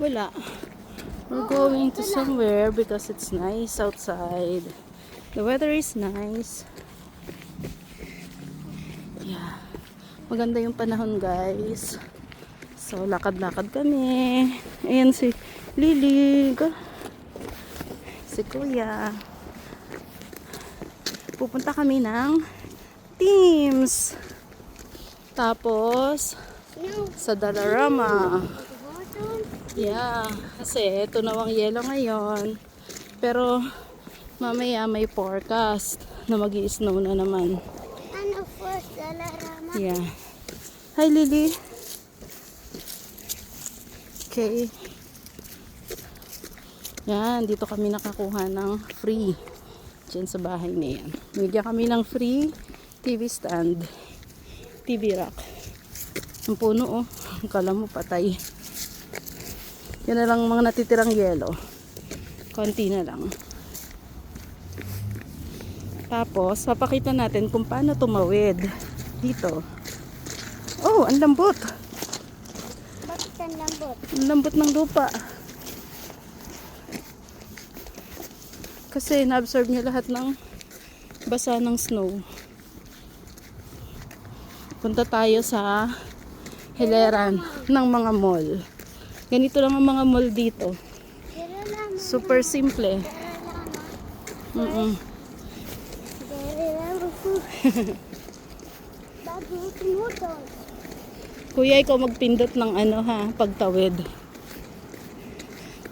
Wala. We're going to somewhere because it's nice outside. The weather is nice. Yeah. Maganda yung panahon, guys. So, lakad-lakad kami. Ayan si Lily. Go. Si Kuya. Pupunta kami ng Teams. Tapos. Sa Dalarama. Yeah, kasi ito na ang yelo ngayon. Pero mamaya may forecast na mag snow na naman. Ano first? Dalarama. Yeah. Hi Lily. Okay. Yan, dito kami nakakuha ng free. Diyan sa bahay na yan. Bigyan kami ng free TV stand. TV rack. Ang puno oh. Kala mo patay. Yan na lang mga natitirang yelo. Konti na lang. Tapos, papakita natin kung paano tumawid dito. Oh, ang lambot. Bakit ang lambot? Ang lambot ng lupa. Kasi na-absorb niya lahat ng basa ng snow. Punta tayo sa hileran ng mga mall. Ganito lang ang mga mall dito. Super simple. Bago tumutok. Kuya, ikaw magpindot ng ano ha, pagtawid.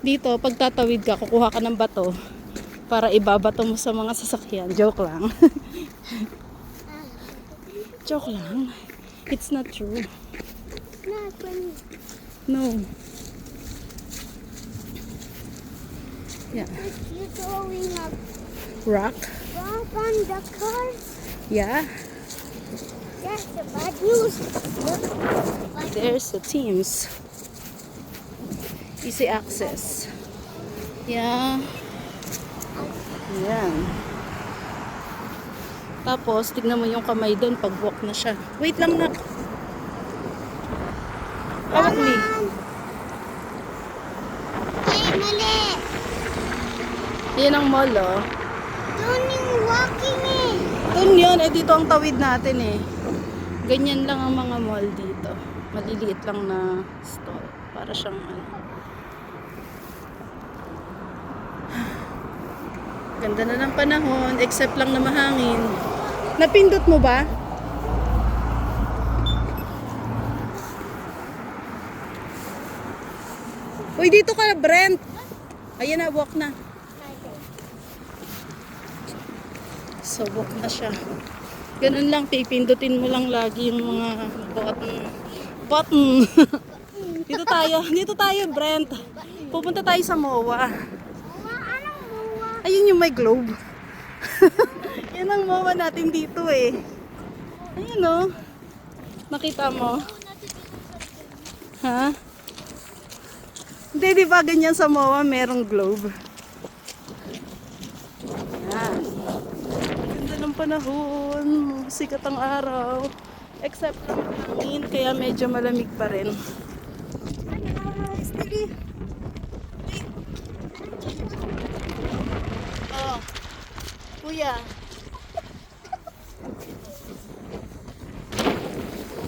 Dito, pag tatawid ka, kukuha ka ng bato para ibabato mo sa mga sasakyan. Joke lang. Joke lang. It's not true. When No. Yeah. you're throwing a Rock. rock on the cars. Yeah. That's the bad news. But There's the teams. Easy access. Yeah. Yan. Tapos, tignan mo yung kamay doon pag walk na siya. Wait lang na. Hawak ni. Ay, mali. Yan ang mall, oh. Doon yung walking eh. Doon yun. Eh, dito ang tawid natin, eh. Ganyan lang ang mga mall dito. Maliliit lang na store. Para siyang, ano. Ganda na ng panahon, except lang na mahangin. Napindot mo ba? Uy, dito ka, Brent. Ayan na, walk na. So, walk na siya. Ganun lang, pipindutin mo lang lagi yung mga button. Button! dito tayo, dito tayo, Brent. Pupunta tayo sa MOA. Ayun yung may globe. Yan ang MOA natin dito eh. Ayun oh. Nakita mo? Ha? Hindi, di ba ganyan sa MOA merong globe? Yan. Ganda ng panahon. Sikat ang araw. Except lang hangin, kaya medyo malamig pa rin. Ay. Oh. Kuya.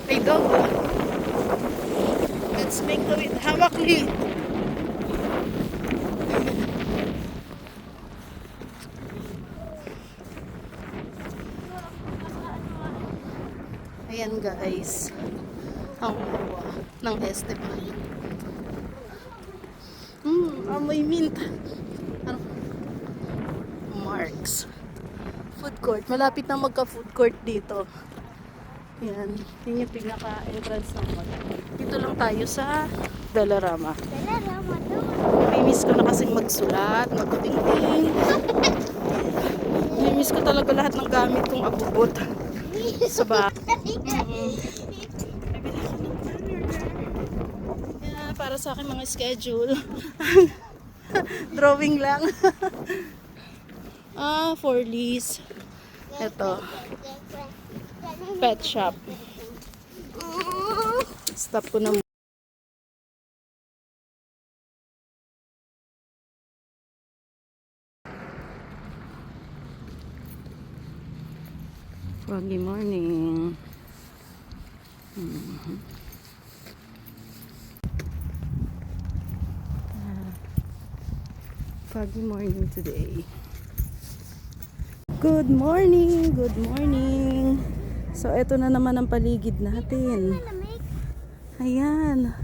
Hey, dog. Let's make the wind. Hawak ni. Ayan guys. Ang uwa ng Esteban. Hmm, amoy mint. Ano? Marks. Food court. Malapit na magka-food court dito. Yan. Yan yung pinaka-entrance ng mall. Dito lang tayo sa Dalarama. Dalarama doon. Namimiss ko na kasing magsulat, magtingting. Namimiss ko talaga lahat ng gamit kong abubot. Sa ba? Planner. Yeah, para sa akin mga schedule. Drawing lang. ah, for lease. Ito, pet shop. Stop ko na Foggy morning. Mhm. Ah, Foggy morning today. Good morning! Good morning! So, eto na naman ang paligid natin. Ayan.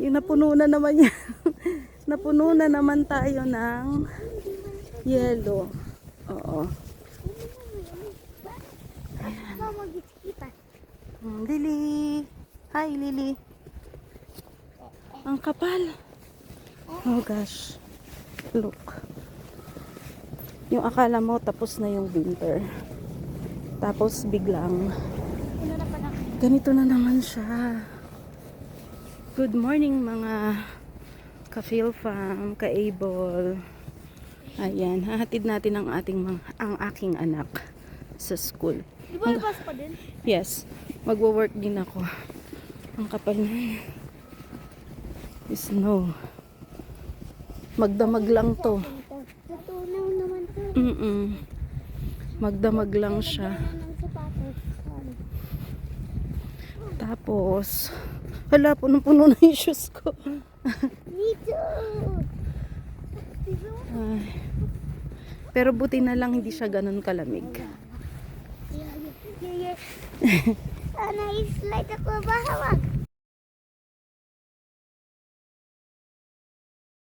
Yung napuno na naman yan. napuno na naman tayo ng yellow. Oo. Ba, mag-iskipan. Mm, Lily. Hi, Lily. Ang kapal. Oh gosh. Look. Yung akala mo tapos na yung winter. Tapos biglang ganito na naman siya. Good morning mga ka-feel fam, ka-able. Ayan, hahatid natin ang ating mga, ang aking anak sa school. Di ba pa din? Yes, magwo-work din ako. Ang kapal na yun. Snow. Magdamag lang to. Natunaw naman to. Mm-mm. Magdamag lang siya. Tapos, hala, punong-puno na yung shoes ko. Dito! Dito? Ay. Pero buti na lang hindi siya ganun kalamig. Sana i-slide ako ba hawak?